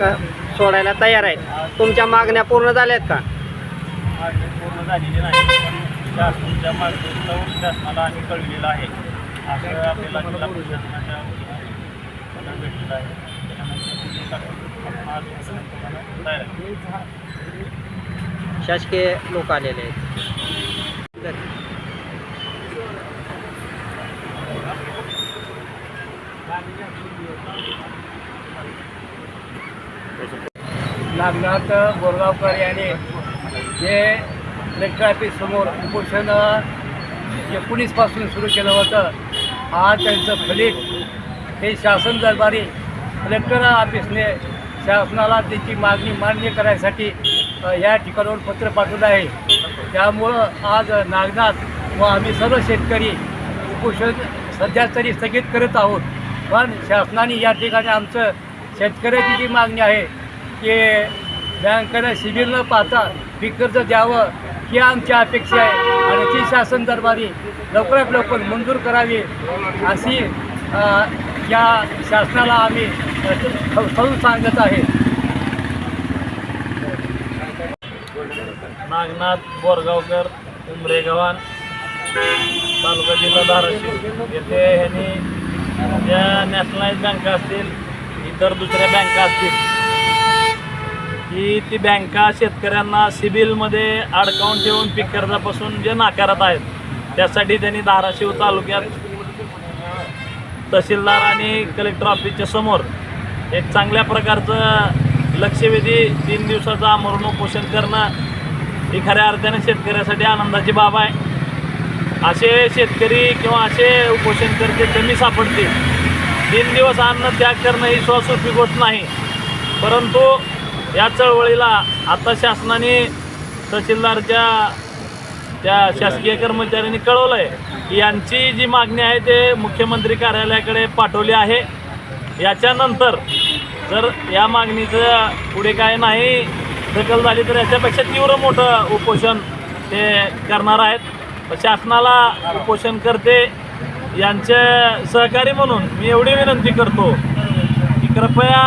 क- सोडायला तयार आहेत? तुमच्या मागण्या पूर्ण झाल्यात का? मागणी पूर्ण झालेली नाही. शासनाच्या शासनाला आम्ही कळविलेलं आहे. असं आपल्याला जिल्हा प्रशासनाच्या वतीने भेटलेलं आहे. त्याच्यानंतर शासकीय लोक आलेले आहेत. नागनाथ बोरगावकर यांनी जे कलेक्टर ऑफिस समोर उपोषण एकोणीसपासून सुरू केलं होतं आज त्यांचं फलित. हे शासन दरबारी कलेक्टर ऑफिसने शासनाला त्याची मागणी मान्य करायसाठी या ठिकाणावर पत्र पाठवलं आहे. त्यामुळं आज नागनाथ व आम्ही सर्व शेतकरी उपोषण सध्या तरी स्थगित करत आहोत. पण शासनाने या ठिकाणी आमचं शेतकऱ्याची जी मागणी आहे की बँकेनं शिबिर न पाहता पीक कर्ज द्यावं ही आमची अपेक्षा आहे. आणि ती शासन दरबारी लवकरात लवकर मंजूर करावी अशी या शासनाला आम्ही करून सांगत आहे. नागनाथ बोरगावकर उमरेगव्हाण तालुका जिल्हा धाराशिव. येथे ह्यांनी ज्या नॅशनलाइज बँका असतील इतर दुसऱ्या बँका असतील की ती बँका शेतकऱ्यांना सिबिलमध्ये अडकावून ठेवून पीक कर्जापासून जे नाकारत आहेत त्यासाठी त्यांनी धाराशिव तालुक्यात तहसीलदार आणि कलेक्टर ऑफिसच्या समोर एक चांगल्या प्रकारचं लक्षवेधी तीन दिवसाचं आमरण उपोषण करणं ही खऱ्या अर्थाने शेतकऱ्यासाठी आनंदाची बाब आहे. असे शेतकरी किंवा असे उपोषणकर्ते कमी सापडतील. तीन दिवस अन्न त्याग करणं ही स्वसोपी गोष्ट नाही. परंतु या चळवळीला आता शासनाने तहसीलदारच्या त्या शासकीय कर्मचाऱ्यांनी कळवलं आहे की यांची जी मागणी आहे ते मुख्यमंत्री कार्यालयाकडे पाठवली आहे. याच्यानंतर जर या मागणीचं पुढे काय नाही दखल झाली तर याच्यापेक्षा तीव्र मोठं उपोषण ते करणार आहेत. शासनाला उपोषण करते यांचे सहकारी म्हणून मी एवढी विनंती करतो की कृपया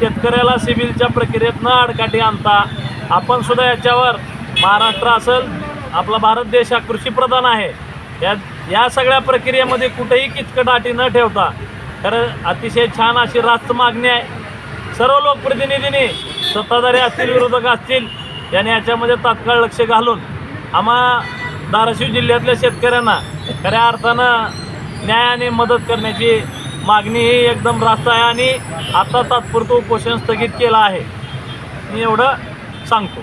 शेतकऱ्याला सिव्हिलच्या प्रक्रियेत न आडकाठी आणता. आपण सुद्धा याच्यावर महाराष्ट्र असेल आपला भारत देश हा कृषीप्रधान आहे. या या सगळ्या प्रक्रियेमध्ये कुठेही किचकटाटी न ठेवता खरं अतिशय छान अशी रास्त मागणी आहे. सर्व लोकप्रतिनिधींनी सत्ताधारी असतील विरोधक असतील यांनी याच्यामध्ये तात्काळ लक्ष घालून आम्हा धाराशिव जिल्ह्यातल्या शेतकऱ्यांना खऱ्या अर्थानं न्याय आणि मदत करण्याची मागणी ही एकदम रास्त आहे आणि आता तात्पुरतं उपोषण स्थगित केलं आहे. मी एवढं सांगतो.